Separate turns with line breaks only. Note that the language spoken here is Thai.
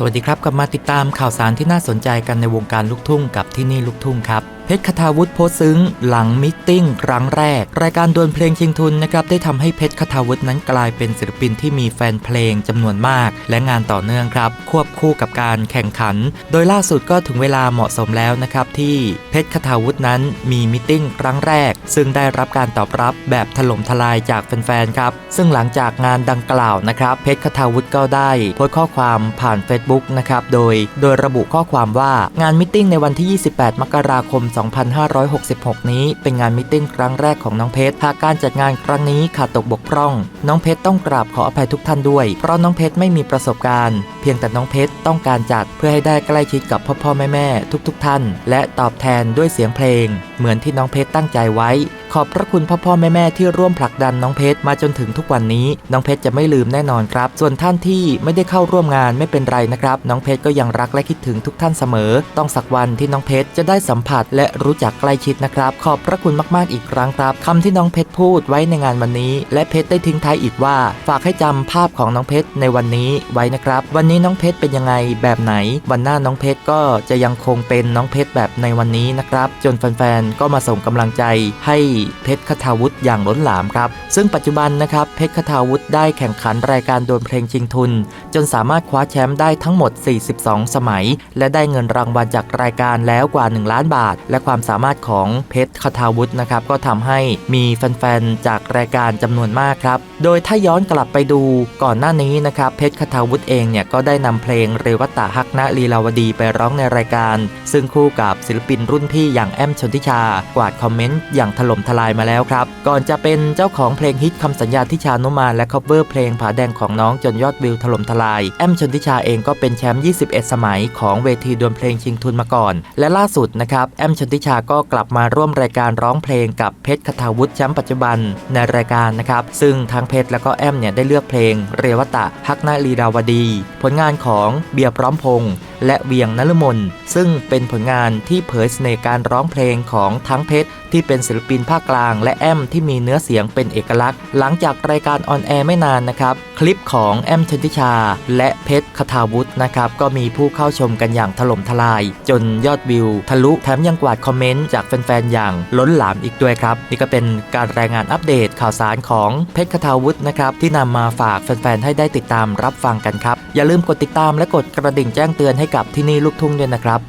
สวัสดีครับกลับมาติดตามข่าวสารที่น่าสนใจกันในวงการลูกทุ่งกับที่นี่ลูกทุ่งครับ เพชรคทาวุฒิโพสซึ้ง หลังมิทติ้งครั้งแรก รายการดวลเพลงชิงทุนนะครับได้ทำให้เพชรคทาวุฒินั้นกลายเป็นศิลปินที่มีแฟนเพลงจำนวนมาก และงานต่อเนื่องครับ ควบคู่กับการแข่งขัน โดยล่าสุดก็ถึงเวลาเหมาะสมแล้วนะครับที่เพชรคทาวุฒินั้นมีมิทติ้งครั้งแรก ซึ่งได้รับการตอบรับแบบถล่มทลายจากแฟนๆครับซึ่งหลังจากงานดังกล่าวนะครับเพชรคทาวุฒิก็ได้โพสต์ข้อความผ่าน Facebook นะครับโดย โดยระบุข้อความว่างานมิทติ้งในวันที่ 28 มกราคม2566 นี้ เป็นงานมิทติ้งครั้งแรกของน้องเพชรหากการจัดงานครั้งนี้ขาดตกบกพร่อง น้องเพชรต้องกราบขออภัยทุกท่านด้วย เพราะน้องเพชรไม่มีประสบการณ์ เพียงแต่น้องเพชรต้องการจัดเพื่อให้ได้ใกล้ชิดกับพ่อพ่อแม่แม่ทุกๆท่าน และตอบแทนด้วยเสียงเพลง เหมือนที่น้องเพชรตั้งใจไว้ขอบพระคุณพ่อพ่อแม่แม่ที่ร่วมผลักดันน้องเพชรมาจนถึงทุกวันนี้ น้องเพชรจะไม่ลืมแน่นอนครับ ส่วนท่านที่ไม่ได้เข้าร่วมงานไม่เป็นไรนะครับ น้องเพชรก็ยังรักและคิดถึงทุกท่านเสมอ ต้องสักวันที่น้องเพชรจะได้สัมผัสและรู้จักใกล้ชิดนะครับ ขอบพระคุณมากๆอีกครั้งครับคำที่น้องเพชรพูดไว้ในงานวันนี้ และเพชรได้ทิ้งท้ายอีกว่า ฝากให้จำภาพของน้องเพชรในวันนี้ไว้นะครับ วันนี้น้องเพชรเป็นยังไงแบบไหน วันหน้าน้องเพชรก็จะยังคงเป็นน้องเพชรแบบในวันนี้นะครับ จนแฟนๆก็มาส่งกำลังใจให้เพชรคทาวุฒิอย่างล้นหลามครับ ซึ่งปัจจุบันนะครับเพชรคทาวุฒิได้แข่งขันรายการดวลเพลงชิงทุน จนสามารถคว้าแชมป์ได้ทั้งหมด 42 สมัย และได้เงินรางวัลจากรายการแล้วกว่า 1 ล้านบาท และความสามารถของเพชรคทาวุฒินะครับก็ทำให้มีแฟนๆจากรายการจำนวนมากครับ โดยถ้าย้อนกลับไปดูก่อนหน้านี้นะครับเพชรคทาวุฒิเองเนี่ยก็ได้นำเพลงเรวัตตาฮักณลีลาวดีไปร้องในรายการ ซึ่งคู่กับศิลปินรุ่นพี่อย่างแอมชนทิชากวาดคอมเมนต์อย่างถล่มทลายมาแล้วครับ ก่อนจะเป็นเจ้าของเพลงฮิตคำสัญญาทิชานุมานและคอเวอร์เพลงผาแดงของน้องจนยอดวิวถล่มทลาย แอมชนทิชาเองก็เป็นแชมป์ 21 สมัยของเวทีดวลเพลงชิงทุนมาก่อน และล่าสุดนะครับ แอมชนทิชาก็กลับมาร่วมรายการร้องเพลงกับเพชรคทาวุฒิแชมป์ปัจจุบันในรายการนะครับ ซึ่งทั้งเพชรและก็แอมเนี่ยได้เลือกเพลง เรวตะฮักนาลีดาวดี ผลงานของเบียร์พร้อมพงษ์ และเวียงนฤมลซึ่งเป็นผลงานที่เผยเสน่ห์การร้องเพลงของทั้งเพชร ที่เป็นศิลปินภาคกลาง และแอมที่มีเนื้อเสียงเป็นเอกลักษณ์ หลังจากรายการออนแอร์ไม่นานนะครับ คลิปของแอมชนทิชา และเพชรคทาวุฒินะครับ ก็มีผู้เข้าชมกันอย่างถล่มทลาย จนยอดวิว ทะลุแถมยังกวาดคอมเมนต์จากแฟนๆอย่างล้นหลามอีกด้วยครับ นี่ก็เป็นการรายงานอัปเดตข่าวสารของเพชรคทาวุฒินะครับที่นำมาฝากแฟนๆให้ได้ติดตามรับฟังกันครับอย่าลืมกดติดตามและกดกระดิ่งแจ้งเตือนให้กับที่นี่ลูกทุ่งด้วยนะครับ